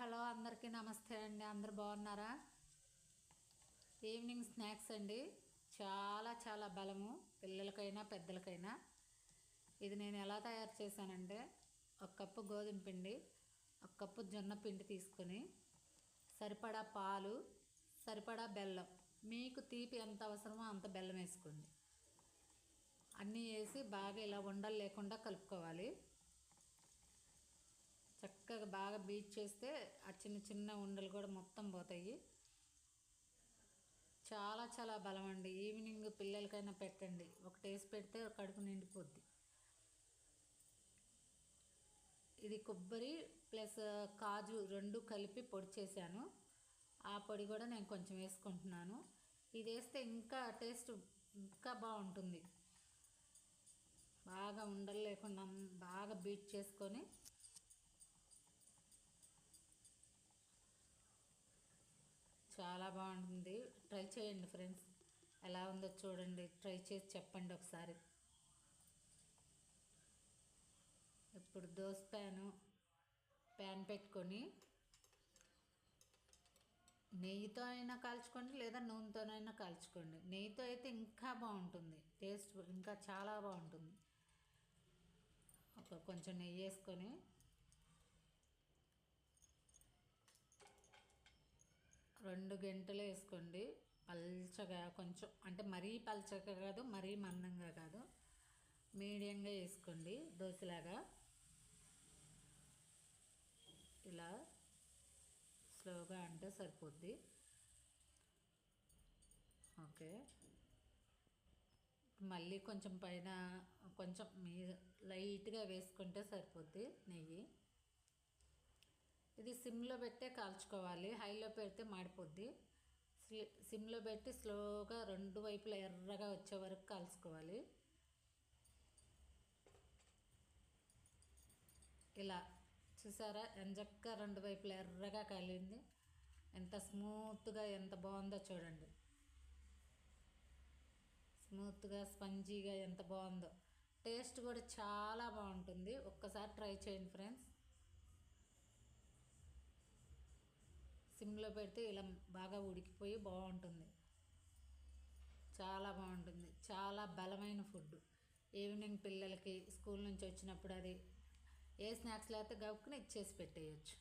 Hello అందరికీ నమస్తే అండి. అందరు బాగున్నారా? ఈవినింగ్ స్నాక్స్ అండి. చాలా చాలా బలము. పిల్లలకైనా పెద్దలకైనా. ఇది నేను ఎలా తయారు చేశానంటే ఒక కప్పు గోధుమ పిండి ఒక కప్పు జొన్న పిండి తీసుకొని సరిపడా పాలు సరిపడా బెల్లం. మీకు తీపి ఎంత అవసరమో అంత బెల్లం వేసుకోండి. అన్నీ వేసి బాగా ఇలా ఉండలు లేకుండా కలుపుకోవాలి. చక్కగా బాగా బీట్ చేస్తే ఆ చిన్న చిన్న ఉండలు కూడా మొత్తం పోతాయి. చాలా చాలా బలం అండి ఈవినింగ్ పిల్లలకైనా పెట్టండి. ఒక టేస్ట్ పెడితే కడుపు నిండిపోద్ది. ఇది కొబ్బరి ప్లస్ కాజు రెండు కలిపి పొడి చేశాను. ఆ పొడి కూడా నేను కొంచెం వేసుకుంటున్నాను. ఇది వేస్తే ఇంకా టేస్ట్ ఇంకా బాగుంటుంది. బాగా ఉండలు లేకుండా బాగా బీట్ చేసుకొని చాలా బాగుంటుంది. ట్రై చేయండి ఫ్రెండ్స్ ఎలా ఉందో చూడండి. ట్రై చేసి చెప్పండి ఒకసారి. ఇప్పుడు దోశ ప్యాను ప్యాన్ పెట్టుకొని నెయ్యితో అయినా కాల్చుకోండి లేదా నూనెతోనైనా కాల్చుకోండి. నెయ్యితో అయితే ఇంకా బాగుంటుంది. టేస్ట్ ఇంకా చాలా బాగుంటుంది. ఒక కొంచెం నెయ్యి వేసుకొని రెండు గంటలు వేసుకోండి. పల్చగా కొంచెం అంటే మరీ పల్చగా కాదు మరీ మందంగా కాదు. మీడియంగా వేసుకోండి దోశలాగా. ఇలా స్లోగా అంటే సరిపోద్ది. ఓకే. మళ్ళీ కొంచెం పైన కొంచెం మీ లైట్గా వేసుకుంటే సరిపోద్ది నెయ్యి. ఇది సిమ్లో పెట్టే కాల్చుకోవాలి. హైలో పెడితే మాడిపోద్ది. సిమ్లో పెట్టి స్లోగా రెండు వైపులా ఎర్రగా వచ్చే వరకు కాల్చుకోవాలి. ఇలా చూసారా? ఎంజక్క రెండు వైపులా ఎర్రగా కాలింది. ఎంత స్మూత్గా ఎంత బాగుందో చూడండి. స్మూత్గా స్పంజీగా ఎంత బాగుందో. టేస్ట్ కూడా చాలా బాగుంటుంది. ఒక్కసారి ట్రై చేయండి ఫ్రెండ్స్. సిమ్లో పెడితే ఇలా బాగా ఉడికిపోయి బాగుంటుంది. చాలా బాగుంటుంది. చాలా బలమైన ఫుడ్. ఈవినింగ్ పిల్లలకి స్కూల్ నుంచి వచ్చినప్పుడు అది ఏ స్నాక్స్ లేకపోతే గబుక్కుని ఇచ్చేసి పెట్టేయచ్చు.